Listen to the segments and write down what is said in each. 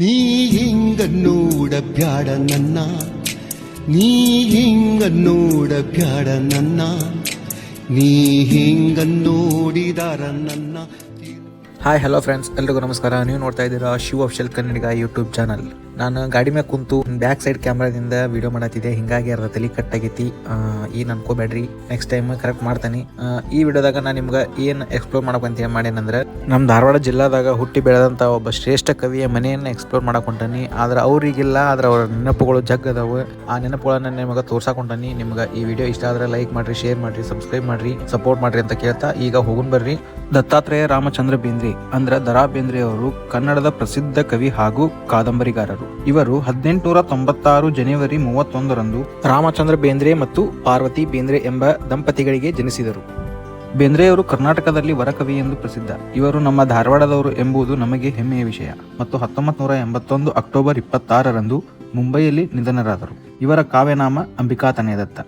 ನೀ ಹಿಂಗ ನೋಡ ಬ್ಯಾಡ ನನ್ನ. ನೀ ಹಿಂಗ ನೋಡ ಬ್ಯಾಡ ನನ್ನ. ನೀ ಹಿಂಗ ನೋಡಿದಾರ ನನ್ನ. ಹಾಯ್ ಹಲೋ ಫ್ರೆಂಡ್ಸ್ ಎಲ್ರಿಗೂ ನಮಸ್ಕಾರ. ನೀವು ನೋಡ್ತಾ ಇದ್ದೀರಾ Shiv official Kannadiga YouTube channel ನಾನು ಗಾಡಿ ಮ್ಯಾಗ ಕುಂತು ಬ್ಯಾಕ್ ಸೈಡ್ ಕ್ಯಾಮ್ರಾದಿಂದ ವಿಡಿಯೋ ಮಾಡತ್ತಿದೆ ಹಿಂಗಾಗಿ ಅರ್ಧ ತಲೆ ಕಟ್ ಆಗೈತಿ. ಈ ನನ್ಕೋಬೇಡ್ರಿ ನೆಕ್ಸ್ಟ್ ಟೈಮ್ ಕರೆಕ್ಟ್ ಮಾಡ್ತಾನೆ. ಈ ವಿಡಿಯೋದಾಗ ನಾನು ನಿಮ್ಗೆ ಏನ್ ಎಕ್ಸ್ಪ್ಲೋರ್ ಮಾಡಕ್ ಅಂತ ಮಾಡೇನಂದ್ರೆ ನಮ್ಮ ಧಾರವಾಡ ಜಿಲ್ಲಾದಾಗ ಹುಟ್ಟಿ ಬೆಳೆದಂತ ಒಬ್ಬ ಶ್ರೇಷ್ಠ ಕವಿಯ ಮನೆಯನ್ನ ಎಕ್ಸ್ಪ್ಲೋರ್ ಮಾಡಕ್ ಹೊಂಟಾನಿ. ಆದ್ರೆ ಅವ್ರಿಗಿಲ್ಲ, ಆದ್ರೆ ಅವ್ರ ನೆನಪುಗಳು ಜಗ್ ಅದಾವ. ಆ ನೆನಪುಗಳನ್ನ ನಿಮಗೆ ತೋರ್ಸಕ್ ಹೊಂಟಾನಿ ನಿಮ್ಗೆ ಈ ವಿಡಿಯೋ ಇಷ್ಟ ಆದ್ರೆ ಲೈಕ್ ಮಾಡ್ರಿ ಶೇರ್ ಮಾಡ್ರಿ ಸಬ್ಸ್ಕ್ರೈಬ್ ಮಾಡ್ರಿ ಸಪೋರ್ಟ್ ಮಾಡ್ರಿ ಅಂತ ಕೇಳ್ತಾ ಈಗ ಹೋಗುನ್ ಬರ್ರಿ. ದತ್ತಾತ್ರೇಯ ರಾಮಚಂದ್ರ ಬೇಂದ್ರೆ, ಅಂದ್ರ ದರಾ ಬೇಂದ್ರೆ ಅವರು ಕನ್ನಡದ ಪ್ರಸಿದ್ಧ ಕವಿ ಹಾಗೂ ಕಾದಂಬರಿಗಾರರು. ಇವರು ಹದಿನೆಂಟುನೂರ ತೊಂಬತ್ತಾರು ಜನವರಿ ಮೂವತ್ತೊಂದರಂದು ರಾಮಚಂದ್ರ ಬೇಂದ್ರೆ ಮತ್ತು ಪಾರ್ವತಿ ಬೇಂದ್ರೆ ಎಂಬ ದಂಪತಿಗಳಿಗೆ ಜನಿಸಿದರು. ಬೇಂದ್ರೆಯವರು ಕರ್ನಾಟಕದಲ್ಲಿ ವರಕವಿ ಎಂದು ಪ್ರಸಿದ್ಧ. ಇವರು ನಮ್ಮ ಧಾರವಾಡದವರು ಎಂಬುದು ನಮಗೆ ಹೆಮ್ಮೆಯ ವಿಷಯ. ಮತ್ತು ಹತ್ತೊಂಬತ್ತು ನೂರ ಎಂಬತ್ತೊಂದು ಅಕ್ಟೋಬರ್ ಇಪ್ಪತ್ತಾರರಂದು ಮುಂಬೈಯಲ್ಲಿ ನಿಧನರಾದರು. ಇವರ ಕಾವ್ಯನಾಮ ಅಂಬಿಕಾ ತನಯದತ್ತ.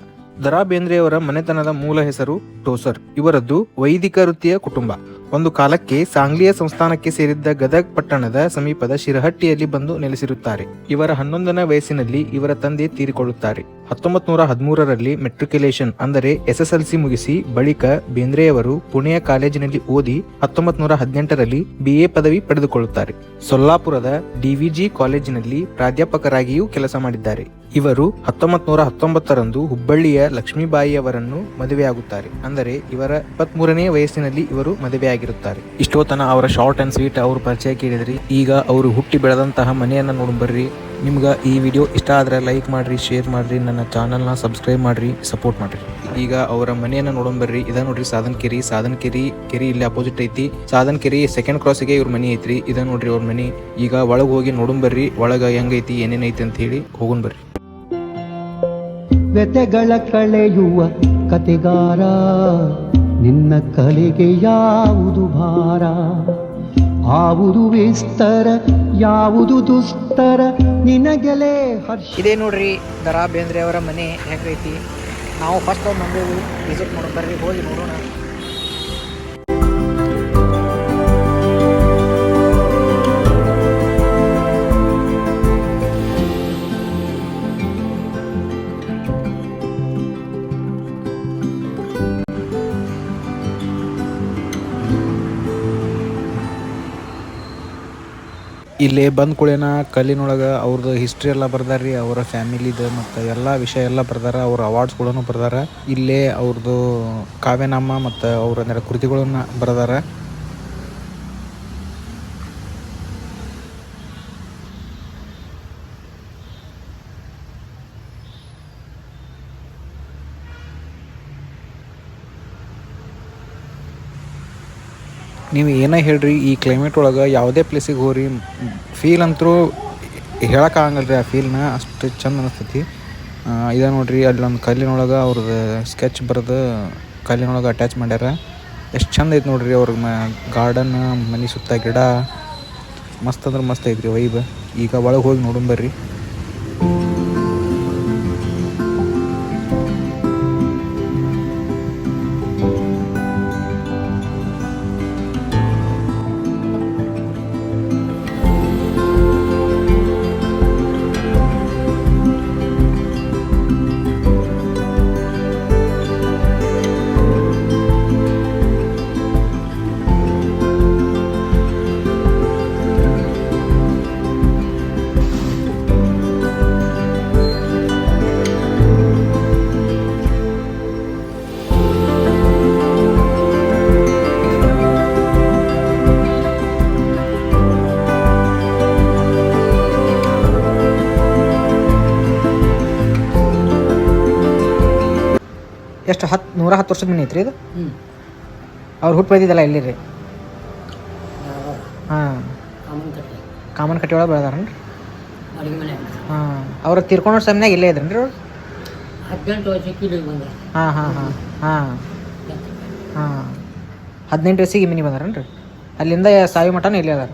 ದರಾ ಬೇಂದ್ರೆಯವರ ಮನೆತನದ ಮೂಲ ಹೆಸರು ಟೋಸರ್. ಇವರದ್ದು ವೈದಿಕ ವೃತ್ತಿಯ ಕುಟುಂಬ. ಒಂದು ಕಾಲಕ್ಕೆ ಸಾಂಗ್ಲಿಯ ಸಂಸ್ಥಾನಕ್ಕೆ ಸೇರಿದ್ದ ಗದಗ್ ಪಟ್ಟಣದ ಸಮೀಪದ ಶಿರಹಟ್ಟಿಯಲ್ಲಿ ಬಂದು ನೆಲೆಸಿರುತ್ತಾರೆ. ಇವರ ಹನ್ನೊಂದನೇ ವಯಸ್ಸಿನಲ್ಲಿ ಇವರ ತಂದೆ ತೀರಿಕೊಳ್ಳುತ್ತಾರೆ. ಹತ್ತೊಂಬತ್ ನೂರ ಹದಿಮೂರರಲ್ಲಿ ಮೆಟ್ರಿಕ್ಯುಲೇಷನ್ ಅಂದರೆ ಎಸ್ಎಸ್ಎಲ್ಸಿ ಮುಗಿಸಿ ಬಳಿಕ ಬೇಂದ್ರೆಯವರು ಪುಣೆಯ ಕಾಲೇಜಿನಲ್ಲಿ ಓದಿ ಹತ್ತೊಂಬತ್ತು ನೂರ ಹದಿನೆಂಟರಲ್ಲಿ ಬಿಎ ಪದವಿ ಪಡೆದುಕೊಳ್ಳುತ್ತಾರೆ. ಸೊಲ್ಲಾಪುರದ ಡಿವಿಜಿ ಕಾಲೇಜಿನಲ್ಲಿ ಪ್ರಾಧ್ಯಾಪಕರಾಗಿಯೂ ಕೆಲಸ ಮಾಡಿದ್ದಾರೆ. ಇವರು ಹತ್ತೊಂಬತ್ತು ನೂರ ಹತ್ತೊಂಬತ್ತರಂದು ಹುಬ್ಬಳ್ಳಿಯ ಲಕ್ಷ್ಮೀಬಾಯಿಯವರನ್ನು ಮದುವೆಯಾಗುತ್ತಾರೆ. ಅಂದರೆ ಇವರ ಇಪ್ಪತ್ಮೂರನೇ ವಯಸ್ಸಿನಲ್ಲಿ ಇವರು ಮದುವೆಯಾಗಿರುತ್ತಾರೆ. ಇಷ್ಟೋತನ ಅವರ ಶಾರ್ಟ್ ಅಂಡ್ ಸ್ವೀಟ್ ಅವ್ರ ಪರಿಚಯ ಕೇಳಿದ್ರಿ. ಈಗ ಅವರು ಹುಟ್ಟಿ ಬೆಳೆದಂತಹ ಮನೆಯನ್ನ ನೋಡ್ಬರ್ರಿ ನಿಮ್ಗೆ ಈ ವಿಡಿಯೋ ಇಷ್ಟ ಆದರೆ ಲೈಕ್ ಮಾಡಿರಿ ಶೇರ್ ಮಾಡಿರಿ, ನನ್ನ ಚಾನಲ್ನ ಸಬ್ಸ್ಕ್ರೈಬ್ ಮಾಡಿರಿ ಸಪೋರ್ಟ್ ಮಾಡಿರಿ. ಈಗ ಅವರ ಮನೆಯನ್ನು ನೋಡೋಣ ಇದ ನೋಡ್ರಿ ಸಾಧನ್ ಕೆರಿ ಸಾಧನ್ ಕೆರಿ ಇಲ್ಲಿ ಅಪೋಸಿಟ್ ಐತಿ. ಸಾಧನ್ ಕೆರಿ ಸೆಕೆಂಡ್ ಕ್ರಾಸಿಗೆ ಇವ್ರ ಮನೆ ಐತ್ರಿ. ಇದ ನೋಡ್ರಿ ಅವ್ರ ಮನೆ. ಈಗ ಒಳಗೆ ಹೋಗಿ ನೋಡೋಣ ಬರ್ರಿ. ಒಳಗ ಹೆಂಗೈತಿ ಏನೇನೈತಿ ಅಂತ ಹೇಳಿ ಹೋಗೋಣ ಬರ್ರಿ. ವ್ಯತೆಗಳ ಕಳೆಯುವ ಕತೆಗಾರ ನಿನ್ನ ಕಲೆಗೆ ಯಾವುದು ಭಾರ? ಆವುದು ವಿಸ್ತರ, ಯಾವುದು ದುಸ್ತರ, ನಿನಗೆಲೇ ಹರ್ಷ. ಇದೇ ನೋಡ್ರಿ ದರಾ ಬೇಂದ್ರೆ ಅವರ ಮನೆ, ಹೆಂಗೈತಿ? ನಾವು ಫಸ್ಟ್ ಅವ್ರು ನಂಬೋದು ವಿಸಿಟ್ ಮಾಡೋಣ ಬರ್ರಿ, ಹೋಗಿ ನೋಡೋಣ. ಇಲ್ಲಿ ಬಂದ ಕೂಡೇನ ಕಲ್ಲಿನೊಳಗೆ ಅವ್ರದ್ದು ಹಿಸ್ಟ್ರಿ ಎಲ್ಲ ಬರ್ದಾರ್ರಿ ಅವರ ಫ್ಯಾಮಿಲಿದು ಮತ್ತು ಎಲ್ಲ ವಿಷಯ ಎಲ್ಲ ಬರ್ದಾರ, ಅವ್ರ ಅವಾರ್ಡ್ಸ್ ಕೂಡ ಬರ್ದಾರ. ಇಲ್ಲೇ ಅವ್ರದ್ದು ಕಾವ್ಯನಾಮ ಮತ್ತು ಅವ್ರ ಅಂದ್ರೆ ಕೃತಿಗಳನ್ನ ಬರ್ದಾರ. ನೀವು ಏನೇ ಹೇಳ್ರಿ, ಈ ಕ್ಲೈಮೇಟ್ ಒಳಗೆ ಯಾವುದೇ ಪ್ಲೇಸಿಗೆ ಹೋಗ್ರಿ ಫೀಲ್ ಅಂತರೂ ಹೇಳೋಕ್ಕಾಗಲ್ಲ ರೀ ಆ ಫೀಲ್ನ ಅಷ್ಟು ಚಂದ ಅನಿಸ್ತೈತಿ. ಇದ ನೋಡ್ರಿ ಅಲ್ಲೊಂದು ಕಲ್ಲಿನೊಳಗೆ ಅವ್ರದ್ದು ಸ್ಕೆಚ್ ಬರೆದು ಕಲ್ಲಿನೊಳಗೆ ಅಟ್ಯಾಚ್ ಮಾಡ್ಯಾರ. ಎಷ್ಟು ಚಂದ ಐತೆ ನೋಡ್ರಿ ಅವ್ರಿಗೆ ಮ ಗಾರ್ಡನ್ ಮನೆ ಸುತ್ತ ಗಿಡ. ಮಸ್ತ್ ಅಂದ್ರೆ ಮಸ್ತ್ ಐತ್ರಿ ವೈಬ್ ಈಗ ಒಳಗೆ ಹೋಗಿ ನೋಡೋಣ ಬರ್ರಿ. ನೂರ ಹತ್ತು ವರ್ಷದ ಮನೆ ಐತ್ರಿ ಇದು? ಅವ್ರು ಹುಟ್ಟು ಬೆಳೆದಿದ್ದಲ್ಲ ಇಲ್ಲಿ ರೀ ಹಾಂ. ಕಾಮನ್ ಕಟ್ಟಿ ಒಳಗೆ ಬೆಳೆದಾರನ್ರಿ? ಹಾಂ. ಅವ್ರು ತೀರ್ಕೊಂಡೋ ಸಮಯನಾಗ ಇಲ್ಲೇ ಇದ್ರನ್ರಿ ಅವ್ರು? ಹದಿನೆಂಟು ವರ್ಷಕ್ಕೆ ಇಲ್ಲಿಗೆ ಬಂದೆ ಹಾಂ ಹಾಂ ಹಾಂ ಹಾಂ. ಹಾಂ. ಹದಿನೆಂಟು ವಯಸ್ಸಿಗೆ ಮಿನಿ ಬಂದಾರನ್ರಿ? ಅಲ್ಲಿಂದ ಸಾಯಿ ಮಠನೂ ಇಲ್ಲೇ ಅದಾರ.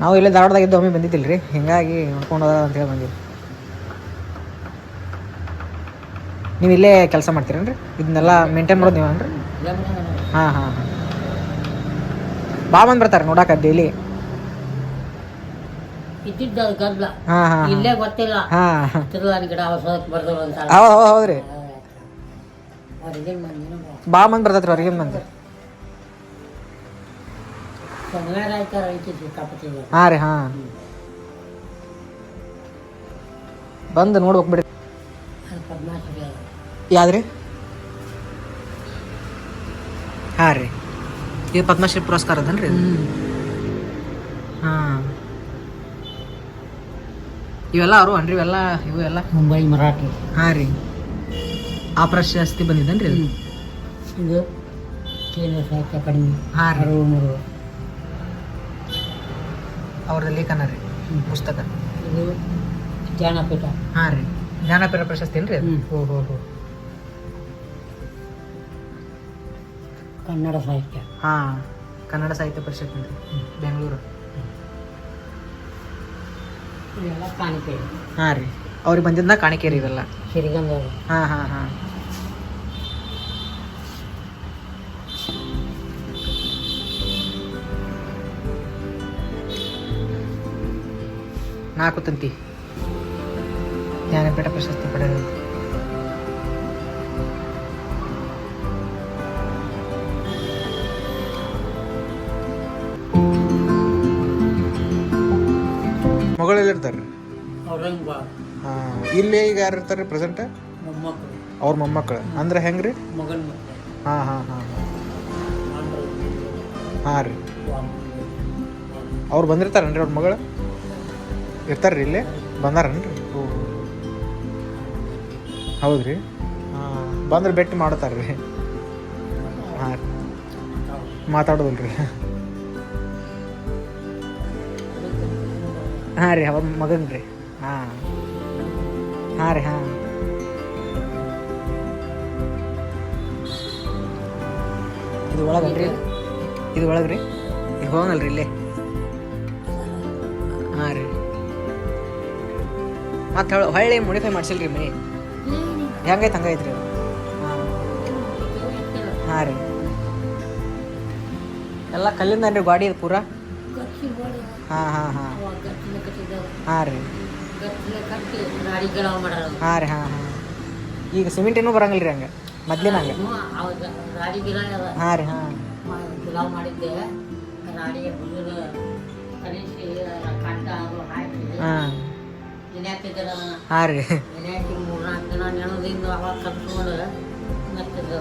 ನಾವು ಇಲ್ಲೇ ಧಾರವಾಡದಾಗ ಇದ್ದು ಒಮ್ಮೆ ಬಂದಿದ್ದಿಲ್ಲ ರೀ ಹಿಂಗಾಗಿ ನೋಡ್ಕೊಂಡು ಅಂತ ಹೇಳಿ ಬಂದಿವಿ ನೀವು ಇಲ್ಲೇ ಕೆಲಸ ಮಾಡ್ತೀರೇನ್ರಿ? ಇದನ್ನೆಲ್ಲ ಮೇಂಟೈನ್ ಮಾಡೋದು ನೀವೇನ್ರಿ? ಹಾ ಹಾಂ ಹಾಂ. ಹಾಂ ಬಾ ಮಂದಿ ಬರ್ತಾರೆ ನೋಡಾಕ ಡೈಲಿ ಇಲ್ಲೇ ಗೊತ್ತಿಲ್ಲ. ಗಿಡ ಹೌದು ಹೌದು ಹೌದ್ರಿ. ಮಂದಿ ಬರ್ತೈತ್ರಿ ಹೊರಗಿನ ಮಂದಿ ಹಾ ರೀ ಹಾ. ಬಂದು ನೋಡ್ಬೇಕು ಬಿಡ್ರಿ ಅದು ರೀ ಹಾಂ ರೀ. ಇದು ಪದ್ಮಶ್ರೀ ಪುರಸ್ಕಾರ ಅದನ್ರಿ? ಹಾ. ಇವೆಲ್ಲ ಅವರು ಅನ್ರಿ ಇವೆಲ್ಲ ಇವು ಎಲ್ಲ? ಮುಂಬೈ ಮರಾಠಿ. ಹಾ ರೀ. ಆ ಪ್ರಶಸ್ತಿ ಬಂದಿದ್ದನ್ರಿ ಇದು? ಇದು ಕೇಂದ್ರ ಸಾಹಿತ್ಯ ಅಕಾಡೆಮಿ. ಹಾ ರೀ. ಅವ್ರದ್ದು ಲೇಖನ ರೀ ಪುಸ್ತಕ. ಇದು ಜ್ಞಾನಪೀಠ. ಹಾ ರೀ. ಜ್ಞಾನಪೀಠ ಪ್ರಶಸ್ತಿ ಏನ್ರಿ. ಓ ಹೋ ಹೋ ಕನ್ನಡ ಸಾಹಿತ್ಯ. ಹಾ ಕನ್ನಡ ಸಾಹಿತ್ಯ ಪರಿಷತ್ ರೀ ಬೆಂಗಳೂರು. ಇದೆಲ್ಲ ಕಾಣಿಕೆ. ಹಾ ರೀ. ಅವ್ರಿಗೆ ಬಂದಿದ್ದ ಕಾಣಿಕೆ ರೀ ಇವೆಲ್ಲ. ಸಿರಿಗಂಧವರು ಹಾ ಹಾ ಹಾ. ನಾಲ್ಕು ತಂತಿ. ಜ್ಞಾನಪೀಠ ಪ್ರಶಸ್ತಿ ಪಡೆದರು ಮಗಳೆಲ್ಲ ಇರ್ತಾರೆ ಔರಂಗಾಬಾದ್ ಹಾಂ ಇಲ್ಲೇ ಈಗ ಯಾರು ಇರ್ತಾರೆ ಪ್ರೆಸೆಂಟ್ ಅವ್ರ ಮೊಮ್ಮಕ್ಕಳು ಅಂದ್ರೆ ಹೆಂಗೆ ರೀ ಮಗನ ಮಕ್ಕಳು ಹಾಂ ಹಾಂ ಹಾಂ ಹಾಂ ರೀ ಅವ್ರು ಬಂದಿರ್ತಾರೇನ್ರಿ ಅವ್ರ ಮಗಳು ಇರ್ತಾರೆ ಇಲ್ಲಿ ಬಂದಾರೇನ್ರಿ ಓ ಹೌದು ರೀ ಹಾಂ. ಬಂದ್ರೆ ಭೇಟಿ ಮಾಡ್ತಾರೆ ರೀ ಹಾಂ. ರೀ ಮಾತಾಡೋದಿಲ್ಲ ರೀ ಹಾಂ ರೀ ಅವ್ರ ಮಗನ್ ರೀ ಹಾಂ. ಹಾಂ ರೀ ಹಾಂ. ಇದು ಒಳಗಲ್ರಿ ಇದು? ಇದು ಒಳಗ್ರಿ. ಇಲ್ಲಿ ಹೋಗಲ್ರಿ ಇಲ್ಲೇ. ಹಾಂ ರೀ. ಮತ್ತೆ ಹೊಳ್ಳಿ ಮೊಡಿಫೈ ಮಾಡ್ಸಿಲ್ರಿ ಮನೆ? ಹೆಂಗೈತೆ ಹಂಗೈತೆ ರೀ ಹಾಂ ಹಾಂ ರೀ. ಎಲ್ಲ ಕಲ್ಲಿಂದ ರೀ ಗಾಡಿ ಇದು ಪೂರಾ? ಹಾಂ ಹಾಂ ಹಾಂ. ಹಾಂ ರೀ. ಹಾಂ ರೀ ಹಾಂ ಹಾಂ. ಈಗ ಸಿಮೆಂಟ್ ಏನೂ ಬರಂಗಿಲ್ಲ ರೀ ಹಂಗೆ? ಮೊದ್ಲಿನ ಹಂಗೆ? ಹಾಂ ರೀ ಹಾಂ. ಹಾಂ. ಹಾಂ. ರೀ. ದಿನ ನೆನದಿಂದ ಅವಾಗ ಕಲ್ಸ್ಕೊಂಡು ಮೆತ್ತದು.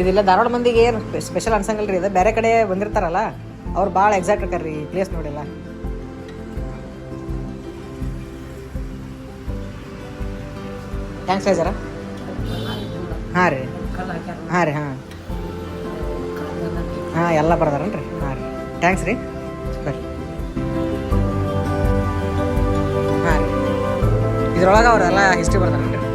ಇದೆಲ್ಲ, ಧಾರವಾಡ ಮಂದಿಗೆ ಏನು ಸ್ಪೆಷಲ್ ಅನ್ಸಂಗಿಲ್ಲ ರೀ ಇದು. ಬೇರೆ ಕಡೆ ಬಂದಿರ್ತಾರಲ್ಲ, ಅವ್ರು ಭಾಳ ಎಕ್ಸಾಕ್ಟ್ ಆಕಾರ ರೀ ಪ್ಲೇಸ್ ನೋಡಿಲ್ಲ. ಥ್ಯಾಂಕ್ಸ್ ಸರ ಹಾಂ ರೀ. ಹಾಂ ರೀ, ಹಾಂ. ಹಾಂ, ಎಲ್ಲ ಬರ್ದಾರನ್ರಿ ಹಾಂ ರೀ. ಥ್ಯಾಂಕ್ಸ್ ರೀ. ಇದ್ರೊಳಗೆ ಅವರೆಲ್ಲ ಹಿಸ್ಟ್ರಿ ಬರ್ದಾರನ್ರಿ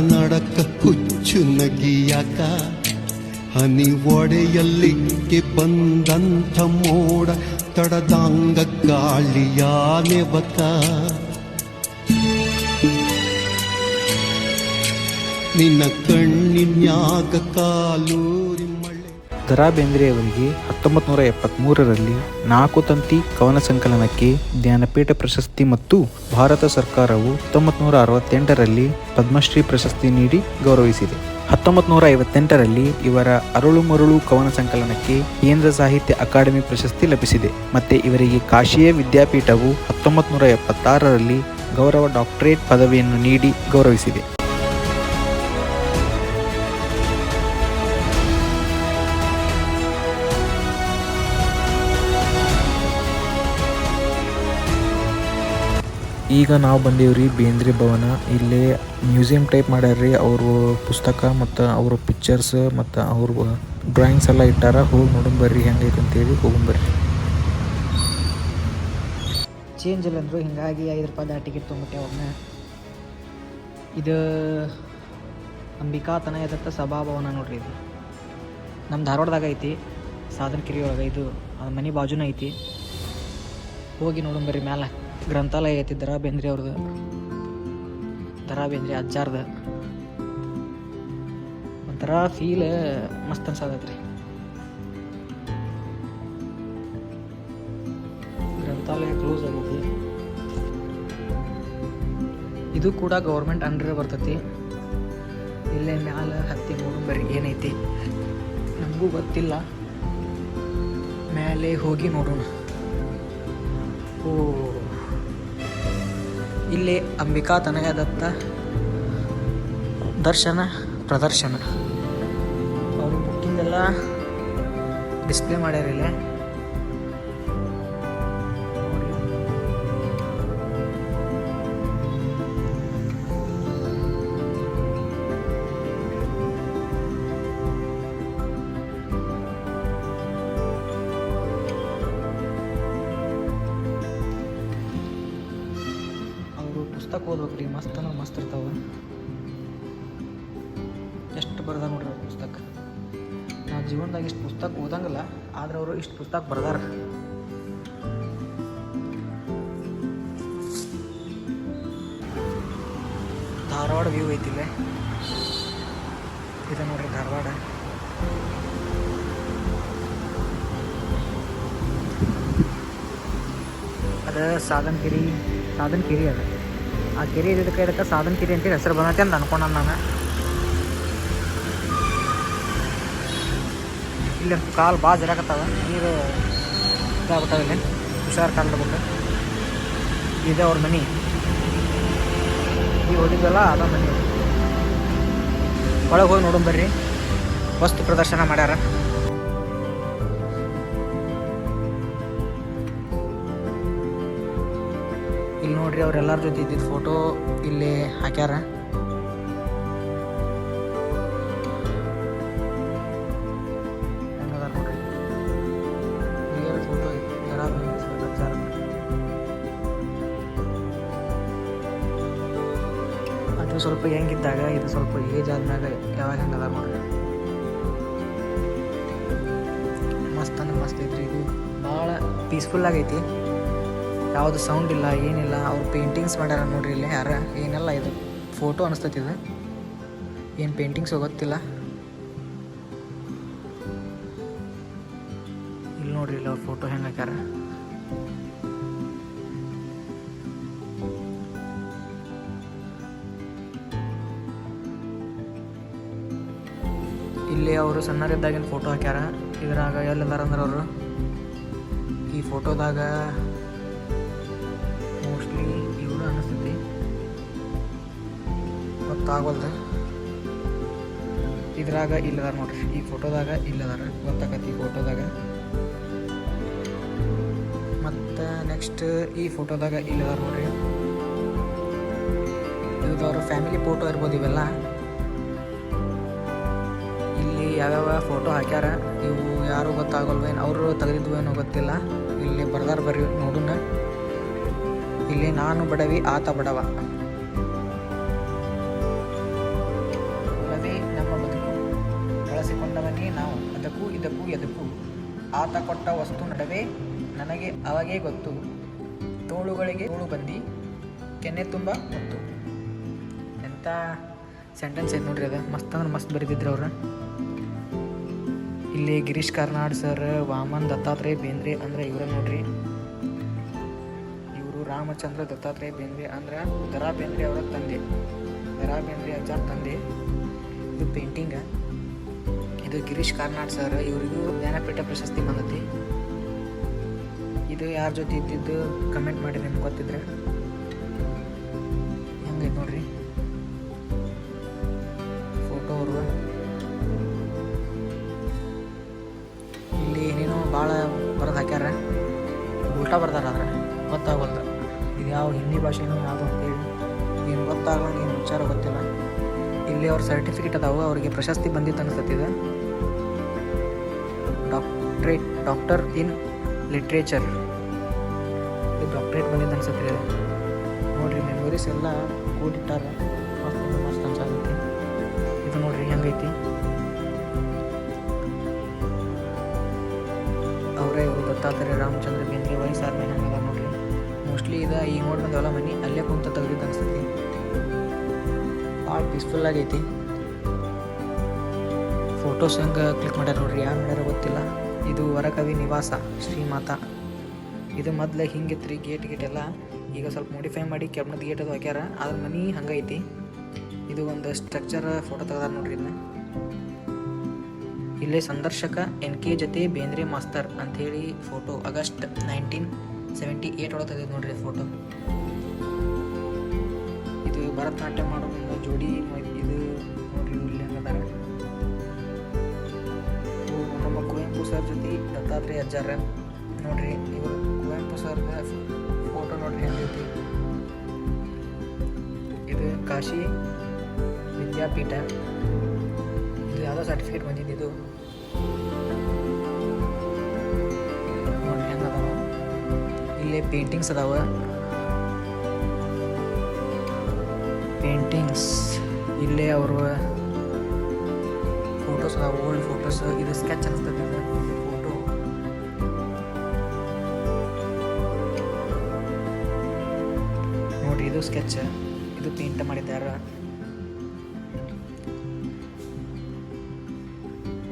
ನಡಕ ಹುಚ್ಚು ನಗಿಯಾಕ ಹನಿ ಒಡೆಯಲ್ಲಿಕ್ಕೆ ಬಂದಂಥ ಮೋಡ ತಡದಾಂಗ ಗಾಳಿಯ ನೆವಕ. ನಿನ್ನ ಕಣ್ಣಿನ್ಯಾಗ ಕಾಲೂರಿ ದರಾ ಬೇಂದ್ರೆಯವರಿಗೆ ಹತ್ತೊಂಬತ್ತು ನೂರ ಎಪ್ಪತ್ತ್ಮೂರರಲ್ಲಿ ನಾಲ್ಕು ತಂತಿ ಕವನ ಸಂಕಲನಕ್ಕೆ ಜ್ಞಾನಪೀಠ ಪ್ರಶಸ್ತಿ ಮತ್ತು ಭಾರತ ಸರ್ಕಾರವು ಹತ್ತೊಂಬತ್ತು ನೂರ ಅರವತ್ತೆಂಟರಲ್ಲಿ ಪದ್ಮಶ್ರೀ ಪ್ರಶಸ್ತಿ ನೀಡಿ ಗೌರವಿಸಿದೆ. ಹತ್ತೊಂಬತ್ತು ನೂರ ಐವತ್ತೆಂಟರಲ್ಲಿ ಇವರ ಅರಳು ಮರುಳು ಕವನ ಸಂಕಲನಕ್ಕೆ ಕೇಂದ್ರ ಸಾಹಿತ್ಯ ಅಕಾಡೆಮಿ ಪ್ರಶಸ್ತಿ ಲಭಿಸಿದೆ. ಮತ್ತೆ ಇವರಿಗೆ ಕಾಶಿಯ ವಿದ್ಯಾಪೀಠವು ಹತ್ತೊಂಬತ್ತು ನೂರ ಎಪ್ಪತ್ತಾರರಲ್ಲಿ ಗೌರವ ಡಾಕ್ಟರೇಟ್ ಪದವಿಯನ್ನು ನೀಡಿ ಗೌರವಿಸಿದೆ. ಈಗ ನಾವು ಬಂದೀವ್ರಿ ಬೇಂದ್ರೆ ಭವನ. ಇಲ್ಲಿ ಮ್ಯೂಸಿಯಂ ಟೈಪ್ ಮಾಡ್ಯಾರ್ರಿ. ಅವರು ಪುಸ್ತಕ ಮತ್ತು ಅವ್ರ ಪಿಕ್ಚರ್ಸ್ ಮತ್ತು ಅವ್ರ ಡ್ರಾಯಿಂಗ್ಸ್ ಎಲ್ಲ ಇಟ್ಟಾರ. ಹೋಗಿ ನೋಡೋಣ ಬರ್ರಿ. ಹೆಂಗೈತೆ ಅಂತೇಳಿ ಹೋಗೋಣ ಬರ್ರಿ. ಚೇಂಜ್ ಇಲ್ಲ ಅಂದರು. ಹಿಂಗಾಗಿ ಐದು ರೂಪಾಯಿ ಟಿಕೆಟ್ ತೊಗೊಂಬಿಟ್ಟೆ ಒಮ್ಮೆ ಇದು ಅಂಬಿಕಾ ತನಯದತ್ತ ಸಭಾಭವನ ನೋಡ್ರಿ ಇದು. ನಮ್ಮ ಧಾರವಾಡದಾಗ ಐತಿ. ಸಾಧನ ಕಿರಿ ಒಳಗೆ ಇದು ಮನೆ ಬಾಜುನ ಐತಿ. ಹೋಗಿ ನೋಡೋಣ ಬರ್ರಿ ಮ್ಯಾಲೆ. ಗ್ರಂಥಾಲಯ ಐತಿ ದರಾ ಬೇಂದ್ರೆ ಅವ್ರದ್ದು. ದರಾ ಬೇಂದ್ರೆ ಅಜ್ಜಾರ್ದ. ಒಂಥರ ಫೀಲ್ ಮಸ್ತ್ ಅನ್ಸತೈತ್ರಿ ಗ್ರಂಥಾಲಯ ಕ್ಲೋಸ್ ಆಗೈತಿ. ಇದು ಕೂಡ ಗೌರ್ಮೆಂಟ್ ಅಂಡರ್ ಬರ್ತೈತಿ. ಇಲ್ಲೇ ಮ್ಯಾಲ ಹತ್ತಿ ನೋಡಂಬರಿ ಏನೈತಿ. ನಮಗೂ ಗೊತ್ತಿಲ್ಲ. ಮೇಲೆ ಹೋಗಿ ನೋಡೋಣ. ಓ. ಇಲ್ಲಿ ಅಂಬಿಕಾ ತನಯದತ್ತ ದರ್ಶನ ಪ್ರದರ್ಶನ. ಅವರು ಬುಕ್ಕಿಂದೆಲ್ಲ ಡಿಸ್ಪ್ಲೇ ಮಾಡ್ಯಾರ ಪುಸ್ತಕ ಓದ್ಬೇಕ್ರಿ ಮಸ್ತ್ ಅಂದ್ರೆ ಮಸ್ತ್ ಇರ್ತಾವ. ಎಷ್ಟು ಬರ್ದ ನೋಡ್ರಿ ಅವ್ರ ಪುಸ್ತಕ? ನಾವು ಜೀವನದಾಗ ಇಷ್ಟು ಪುಸ್ತಕ ಓದಂಗಿಲ್ಲ, ಆದ್ರೆ ಅವರು ಇಷ್ಟು ಪುಸ್ತಕ ಬರ್ದಾರ. ಧಾರವಾಡ ವ್ಯೂ ಐತಿಲ್ಲ ಇದೆ ನೋಡ್ರಿ ಧಾರವಾಡ. ಅದು ಸಾಧನ್ ಕೆರಿ ಸಾಧನ್ ಕೆರಿ ಅದು. ಆ ಕೆರೆ ಇದಕ್ಕೆ ಇದಕ್ಕೆ ಸಾಧನ ಕೆರೆ ಅಂತೇಳಿ ಹೆಸರು ಬಂದೈತೆ ಅಂತ ಅನ್ಕೊಂಡ ನಾನು. ಇಲ್ಲಿ ಕಾಲು ಭಾಳ ಜರಾಕತ್ತಾವ ನೀರು ಇದಾಗ್ಬಿಟ್ಟಾವ ಇಲ್ಲಿ. ಹುಷಾರು ಕಾಲು ಬಿಟ್ಟು ಇದೆ ಅವ್ರ ಮನೆ. ಈಗ ಹೋಗಿದ್ವಲ್ಲ ಅದ ಮನೆ. ಒಳಗೆ ಹೋಗಿ ನೋಡೋಣ ಬರ್ರಿ. ವಸ್ತು ಪ್ರದರ್ಶನ ಮಾಡ್ಯಾರ. ಇಲ್ಲಿ ಅವರೆಲ್ಲರ ಜೊತೆ ಇದ್ದಿದ್ದ ಫೋಟೋ ಇಲ್ಲಿ ಹಾಕ್ಯಾರ. ಅದು ಸ್ವಲ್ಪ ಹೆಂಗಿದ್ದಾಗ, ಇದು ಸ್ವಲ್ಪ ಏಜ್ ಆದ್ಮ್ಯಾಗ ಯಾವಾಗ ಹೆಂಗದ ನೋಡ್ರಿ? ಮಸ್ತ್ ಅಂದ್ರೆ ಮಸ್ತ್ ಐತ್ರಿ ಇದು. ಭಾಳ ಪೀಸ್ಫುಲ್ ಆಗೈತಿ. ಯಾವುದು ಸೌಂಡ್ ಇಲ್ಲ, ಏನಿಲ್ಲ. ಅವ್ರು ಪೇಂಟಿಂಗ್ಸ್ ಮಾಡ್ಯಾರ ನೋಡ್ರಿ ಇಲ್ಲಿ. ಯಾರ ಏನೆಲ್ಲ, ಇದು ಫೋಟೋ ಅನಿಸ್ತೈತಿ ಇದು. ಏನು ಪೇಂಟಿಂಗ್ಸ್ ಗೊತ್ತಿಲ್ಲ. ಇಲ್ಲಿ ನೋಡ್ರಿ ಇಲ್ಲಿ ಅವ್ರ ಫೋಟೋ ಹೆಂಗೆ ಹಾಕ್ಯಾರ. ಇಲ್ಲಿ ಅವರು ಸಣ್ಣರಿದ್ದಾಗಿನ ಫೋಟೋ ಹಾಕ್ಯಾರ. ಇದ್ರಾಗ ಎಲ್ಲಿದಾರ ಅಂದ್ರೆ ಅವರು? ಈ ಫೋಟೋದಾಗ ಗೊತ್ತಾಗಲ್ದು. ಇದ್ರಾಗ ಇಲ್ಲದಾರ ನೋಡ್ರಿ, ಈ ಫೋಟೋದಾಗ ಇಲ್ಲದಾರ ಗೊತ್ತಾಗತ್ತೆ ಈ ಫೋಟೋದಾಗ. ಮತ್ತೆ ನೆಕ್ಸ್ಟ್ ಈ ಫೋಟೋದಾಗ ಇಲ್ಲದಾರ ನೋಡ್ರಿ. ಇದು ಅವ್ರ ಫ್ಯಾಮಿಲಿ ಫೋಟೋ ಇರ್ಬೋದು ಇವೆಲ್ಲ. ಇಲ್ಲಿ ಯಾವ್ಯಾವ ಫೋಟೋ ಹಾಕ್ಯಾರ, ಇವು ಯಾರು ಗೊತ್ತಾಗಲ್ವೇನು ಅವರು ತೆಗೆದಿದ್ವೇನೋ ಗೊತ್ತಿಲ್ಲ. ಇಲ್ಲಿ ಬರ್ದಾರ ಬರ್ರಿ ನೋಡೋಣ ಇಲ್ಲಿ ನಾನು ಬಡವಿ, ಆತ ಬಡವ. ಬಳಸಿಕೊಂಡವನೇ ನಾವು ಅದಕ್ಕೂ ಇದಕ್ಕೂ ಎದಕ್ಕೂ ಆತ ಕೊಟ್ಟ ವಸ್ತು ನಡುವೆ ನನಗೆ ಅವಾಗೇ ಗೊತ್ತು. ತೋಳುಗಳಿಗೆ ತೋಳು ಬಂದಿ, ಕೆನ್ನೆ ತುಂಬ ಗೊತ್ತು ಎಂಥ ಸೆಂಟೆನ್ಸ್ ಐತೆ ನೋಡ್ರಿ ಅದು? ಮಸ್ತ್ ಅಂದ್ರೆ ಮಸ್ತ್ ಬರೆದಿದ್ರು ಅವ್ರ. ಇಲ್ಲಿ ಗಿರೀಶ್ ಕಾರ್ನಾಡ್ ಸರ್ ವಾಮನ್ ದತ್ತಾತ್ರೇಯ ಬೇಂದ್ರೆ ಅಂದ್ರೆ ಇವ್ರ ನೋಡ್ರಿ. ಇವರು ರಾಮಚಂದ್ರ ದತ್ತಾತ್ರೇಯ ಬೇಂದ್ರೆ ಅಂದ್ರೆ ದರಾ ಬೇಂದ್ರೆ ಅವರ ತಂದೆ. ದರಾ ಬೇಂದ್ರೆ ಅಜ್ಜಾರ್ ತಂದೆ. ಇದು ಪೇಂಟಿಂಗ ಇದು ಗಿರೀಶ್ ಕಾರ್ನಾಡ್ ಸರ್, ಇವರಿಗೂ ಜ್ಞಾನಪೀಠ ಪ್ರಶಸ್ತಿ ಬಂದತಿ ಇದು ಯಾರ ಜೊತೆ ಇದ್ದಿದ್ದು ಕಮೆಂಟ್ ಮಾಡಿ ನಿಮ್ಗೆ ಗೊತ್ತಿದ್ರೆ. ಹೆಂಗೈತೆ ನೋಡ್ರಿ? ಫೋಟೋ ಅವರು. ಇಲ್ಲಿ ಏನೇನೋ ಭಾಳ ಬರೆದು ಹಾಕ್ಯಾರ. ಉಲ್ಟಾ ಬರ್ದಾರ ಆದ್ರೆ, ಗೊತ್ತಾಗಲ್ದು. ಇದು ಯಾವ ಯಾವ ಹಿಂದಿ ಭಾಷೆನೂ ಯಾವುದು ಸರ್ಟಿಫಿಕೇಟ್ ಅದಾವೆ, ಅವರಿಗೆ ಪ್ರಶಸ್ತಿ ಬಂದಿತ್ತು ಅನಿಸ್ತತಿದೆ. Doctorate doctor in literature doctorate ಬಂದಿದ್ದು ಅನ್ಸತ್ತೆ ನೋಡ್ರಿ ಮೆಮೊರೀಸ್ ಎಲ್ಲ ಕೂಡಿಟ್ಟಾರ. ಮಸ್ತ್ ಅನ್ಸಾಗೈತಿ ಇದು ನೋಡ್ರಿ, ಹೆಂಗೈತಿ? ಅವರೇ ಇವರು ದತ್ತಾತ್ರೇಯ ರಾಮಚಂದ್ರ ಬೇಂದ್ರೆ ವಯಸ್ಸಾದ ಮೇಲೆ ಹಂಗದ ನೋಡ್ರಿ. ಮೋಸ್ಟ್ಲಿ ಇದು ಈ ನೋಡಿ ಎಲ್ಲ ಮನೆ ಅಲ್ಲೇ ಕುಂತ ತೆಗ್ದಿದ್ದು ಅನ್ಸತ್ತೆ. ಭಾಳ ಪೀಸ್ಫುಲ್ ಆಗೈತಿ. ಫೋಟೋಸ್ ಹೆಂಗೆ ಕ್ಲಿಕ್ ಮಾಡ್ಯಾರ ನೋಡ್ರಿ, ಯಾರು ಮಾಡ್ಯಾರ ಗೊತ್ತಿಲ್ಲ. ಇದು ವರಕವಿ ನಿವಾಸ, ಶ್ರೀಮಾತಾ. ಇದು ಮೊದ್ಲು ಹಿಂಗಿತ್ತು ರೀ ಗೇಟ್ ಗೇಟ್ ಎಲ್ಲ. ಈಗ ಸ್ವಲ್ಪ ಮೋಡಿಫೈ ಮಾಡಿ ಕೆಬ್ಣದ ಗೇಟ್ ಅದು ಹಾಕ್ಯಾರ. ಅದ್ರ ಮನೆ ಹಂಗೈತಿ ಇದು ಒಂದು ಸ್ಟ್ರಕ್ಚರ್ ಫೋಟೋ ತೆಗ್ದಾರ ನೋಡ್ರಿ ಇದನ್ನ ಇಲ್ಲೇ ಸಂದರ್ಶಕ ಎನ್ ಕೆ ಜೊತೆ ಬೇಂದ್ರೆ ಮಾಸ್ತರ್ ಅಂಥೇಳಿ photo August nineteen seventy eight ಒಳಗೆ ತೆಗೆದು ನೋಡ್ರಿ ಫೋಟೋ ಇದು ಭರತನಾಟ್ಯ ಮಾಡೋ ಜೋಡಿ ಇದು ದತ್ತಾತ್ರೇಯ ಅಜ್ಜಾರ ನೋಡ್ರಿ ಇವರು ಕುವೆಂಪು ಸರ್ ಫೋಟೋ ನೋಡ್ರಿ ಹೆಂಗೈತಿ. ಇದು ಕಾಶಿ ವಿದ್ಯಾಪೀಠ. ಇದು ಯಾವುದೋ ಸರ್ಟಿಫಿಕೇಟ್ ಬಂದಿದ್ದು ಇದು. ನೋಡ್ರಿ ಇಲ್ಲೇ ಪೇಂಟಿಂಗ್ಸ್ ಅದಾವ. ಪೇಂಟಿಂಗ್ಸ್ ಇಲ್ಲೇ ಅವರು ಫೋಟೋಸ್ ಅದಾವ ಓಲ್ಡ್ ಫೋಟೋಸ್ ಇದು ಸ್ಕೆಚ್ ಅನಿಸ್ತದೆ ಇದು ಸ್ಕೆಚ್ ಇದು ಪೇಂಟ್ ಮಾಡಿದ್ದಾರೆ.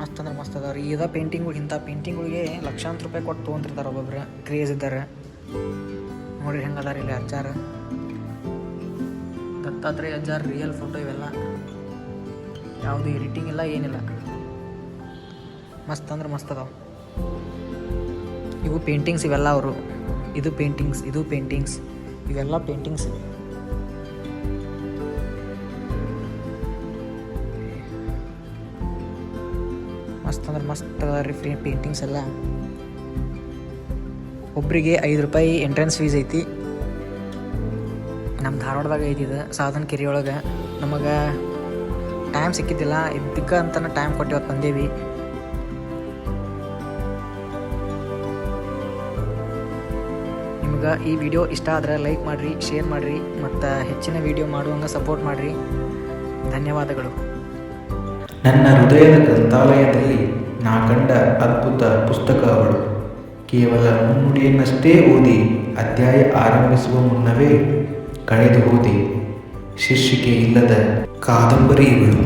ಮಸ್ತ್ ಅಂದ್ರೆ ಮಸ್ತ್ ಅದಾವ ರೀ ಇದ ಪೇಂಟಿಂಗ್ಗಳು ಇಂಥ ಪೇಂಟಿಂಗ್ಗಳಿಗೆ ಲಕ್ಷಾಂತರ ರೂಪಾಯಿ ಕೊಟ್ಟು ತೊಗೊಂತಿರ್ತಾರೆ ಒಬ್ಬೊಬ್ರು. ಕ್ರೇಜ್ ಇದ್ದಾರೆ. ನೋಡ್ರಿ ಹೆಂಗೆ ಅದಾರ ಇಲ್ಲಿ ಅಜ್ಜಾರ. ದತ್ತಾತ್ರೇಯ ಅಜ್ಜಾರ್ ರಿಯಲ್ ಫೋಟೋ ಇವೆಲ್ಲ. ಯಾವುದು ಎಡಿಟಿಂಗ್ ಇಲ್ಲ, ಏನಿಲ್ಲ. ಮಸ್ತ್ ಅಂದ್ರೆ ಮಸ್ತ್ ಅದಾವ. ಇವು ಪೇಂಟಿಂಗ್ಸ್ ಇವೆಲ್ಲ ಅವರು. ಇದು ಪೇಂಟಿಂಗ್ಸ್ ಇದು ಪೇಂಟಿಂಗ್ಸ್ ಇವೆಲ್ಲ ಪೇಂಟಿಂಗ್ಸ್ ಮಸ್ತ್ ಅಂದ್ರೆ ಮಸ್ತ್ ರೀ ಫ್ರೀ ಪೇಂಟಿಂಗ್ಸ್ ಎಲ್ಲ. ಒಬ್ಬರಿಗೆ ಐದು ರೂಪಾಯಿ ಎಂಟ್ರೆನ್ಸ್ ಫೀಸ್ ಐತಿ. ನಮ್ಮ ಧಾರವಾಡದಾಗ ಐತಿ ಇದು, ಸಾಧನ ಕೆರೆ ಒಳಗೆ ನಮಗೆ ಟೈಮ್ ಸಿಕ್ಕಿದ್ದಿಲ್ಲ ಇದಕ್ಕೆ ಅಂತಲೇ ಟೈಮ್ ಕೊಟ್ಟು ಇವತ್ತು ಬಂದೇವಿ. ನಿಮ್ಗೆ ಈ ವಿಡಿಯೋ ಇಷ್ಟ ಆದ್ರೆ ಲೈಕ್ ಮಾಡಿರಿ ಶೇರ್ ಮಾಡಿರಿ, ಮತ್ತು ಹೆಚ್ಚಿನ ವಿಡಿಯೋ ಮಾಡುವಂಗೆ ಸಪೋರ್ಟ್ ಮಾಡಿರಿ. ಧನ್ಯವಾದಗಳು. ನನ್ನ ಹೃದಯದ ಗ್ರಂಥಾಲಯದಲ್ಲಿ ನಾ ಕಂಡ ಅದ್ಭುತ ಪುಸ್ತಕ ಅವಳು ಕೇವಲ ಮುನ್ನುಡಿಯನ್ನಷ್ಟೇ ಓದಿ ಅಧ್ಯಾಯ ಆರಂಭಿಸುವ ಮುನ್ನವೇ ಕಳೆದು ಓದಿ ಶೀರ್ಷಿಕೆ ಇಲ್ಲದ ಕಾದಂಬರಿ ಇವಳು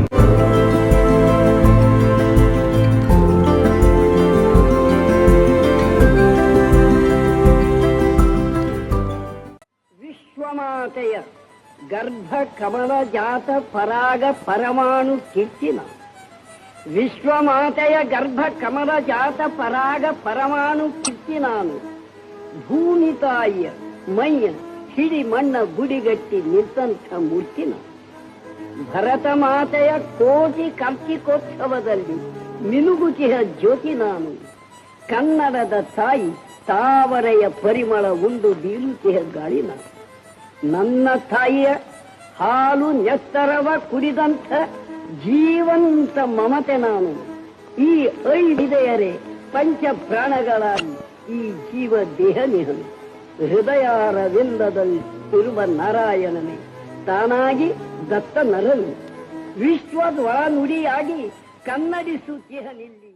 ವಿಶ್ವಮಾತೆಯ ಗರ್ಭ ಕಮಲ ಜಾತ ಪರಾಗ ಪರಮಾಣು ಕಿಚ್ಚಿನ ವಿಶ್ವಮಾತೆಯ ಗರ್ಭ ಕಮಲ ಜಾತ ಪರಾಗ ಪರಮಾಣು ಕಿತ್ತಿ ನಾನು. ಭೂಮಿ ತಾಯಿಯ ಮೈಯ ಹಿಡಿ ಮಣ್ಣ ಗುಡಿಗಟ್ಟಿ ನಿಂತಂಥ ಮೂರ್ತಿನ ಭರತ ಮಾತೆಯ ಕೋಟಿ ಕರ್ಕಿಕೋತ್ಸವದಲ್ಲಿ ಮಿನುಗುಚಿಹ ಜ್ಯೋತಿ ನಾನು. ಕನ್ನಡದ ತಾಯಿ ತಾವರೆಯ ಪರಿಮಳ ಉಂಡು ಬೀಳುತಿಯ ಗಾಳಿ ನಾನು. ನನ್ನ ತಾಯಿಯ ಹಾಲು ನೆತ್ತರವ ಕುಡಿದಂಥ ಜೀವಂತ ಮಮತೆ ನಾನು. ಈ ಐದಿದೆಯರೆ ಪಂಚ ಪ್ರಾಣಗಳ ಈ ಜೀವ ದೇಹ ನಿಹನು. ಹೃದಯಾರವಿಂದದಲ್ಲಿ ಇರುವ ನಾರಾಯಣನೇ, ತಾನಾಗಿ ದತ್ತ ನರನು ವಿಶ್ವದ ಒಳನುಡಿಯಾಗಿ ಕನ್ನಡಿಸುತ್ತಿಹ ನಿಲ್ಲಿ.